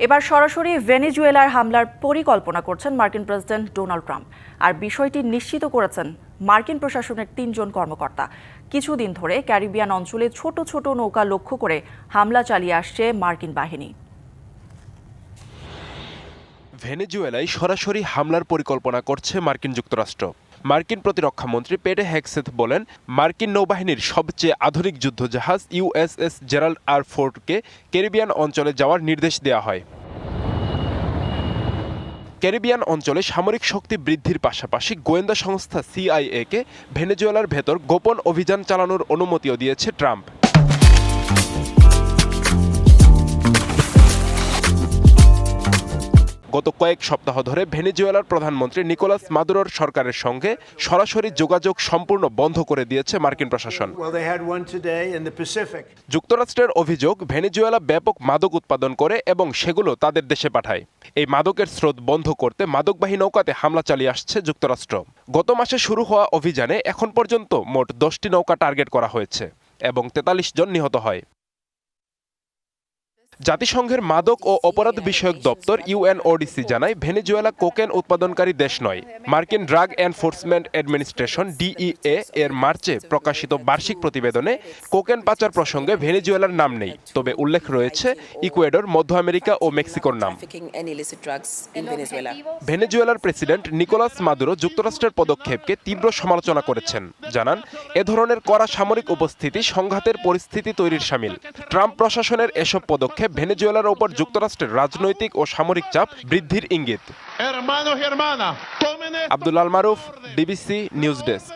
এবার সরাসরি ভেনেজুয়েলার হামলার পরিকল্পনা করছেন মার্কিন প্রেসিডেন্ট ডোনাল্ড ট্রাম্প। আর বিষয়টি নিশ্চিত করেছেন মার্কিন প্রশাসনের তিনজন কর্মকর্তা। কিছুদিন ধরে ক্যারিবিয়ান অঞ্চলে ছোট ছোট নৌকা লক্ষ্য করে হামলা চালিয়ে আসছে মার্কিন বাহিনী। ভেনেজুয়েলায় সরাসরি হামলার পরিকল্পনা করছে মার্কিন যুক্তরাষ্ট্র। মার্কিন প্রতিরক্ষামন্ত্রী পেটে হ্যাকসেথ বলেন, মার্কিন নৌবাহিনীর সবচেয়ে আধুনিক যুদ্ধজাহাজ ইউএসএস জেরাল্ড আর ফোর্ডকে ক্যারিবিয়ান অঞ্চলে যাওয়ার নির্দেশ দেওয়া হয়। ক্যারিবিয়ান অঞ্চলে সামরিক শক্তি বৃদ্ধির পাশাপাশি গোয়েন্দা সংস্থা সিআইএকে ভেনেজুয়েলার ভেতর গোপন অভিযান চালানোর অনুমতিও দিয়েছে ট্রাম্প। গত কয়েক সপ্তাহ ধরে ভেনেজুয়েলার প্রধানমন্ত্রী নিকোলাস মাদুরোর সরকারের সঙ্গে সরাসরি যোগাযোগ সম্পূর্ণ বন্ধ করে দিয়েছে মার্কিন প্রশাসন. যুক্তরাষ্ট্রের অভিযোগ ভেনেজুয়েলা ব্যাপক মাদক উৎপাদন করে এবং সেগুলো তাদের দেশে পাঠায়। এই মাদকের স্রোত বন্ধ করতে মাদকবাহী নৌকাতে হামলা চালিয়ে আসছে যুক্তরাষ্ট্র। গত মাসে শুরু হওয়া অভিযানে এখন পর্যন্ত মোট দশটি নৌকা টার্গেট করা হয়েছে এবং তেতাল্লিশ জন নিহত হয়। জাতিসংঘের মাদক ও অপরাধ বিষয়ক দপ্তর ইউএনওডিসি জানায়, ভেনেজুয়েলা কোকেন উৎপাদনকারী দেশ নয়। মার্কিন ড্রাগ এনফোর্সমেন্ট অ্যাডমিনিস্ট্রেশন, ডিইএ, এর মার্চে প্রকাশিত বার্ষিক প্রতিবেদনে কোকেন পাচার প্রসঙ্গে ভেনেজুয়েলার নাম নেই। তবে উল্লেখ রয়েছে, ইকুয়েডর, মধ্য আমেরিকা ও মেক্সিকোর নাম. ভেনেজুয়েলার প্রেসিডেন্ট নিকোলাস মাদুরো যুক্তরাষ্ট্রের পদক্ষেপকে তীব্র সমালোচনা করেছেন। জানান, এ ধরনের কড়া সামরিক উপস্থিতি সংঘাতের পরিস্থিতি তৈরির সামিল। ট্রাম্প প্রশাসনের এসব পদক্ষেপ ভেনেজুয়েলার ওপর যুক্তরাষ্ট্রের রাজনৈতিক ও সামরিক চাপ বৃদ্ধির ইঙ্গিত। Abdul Al Maruf DBC news desk.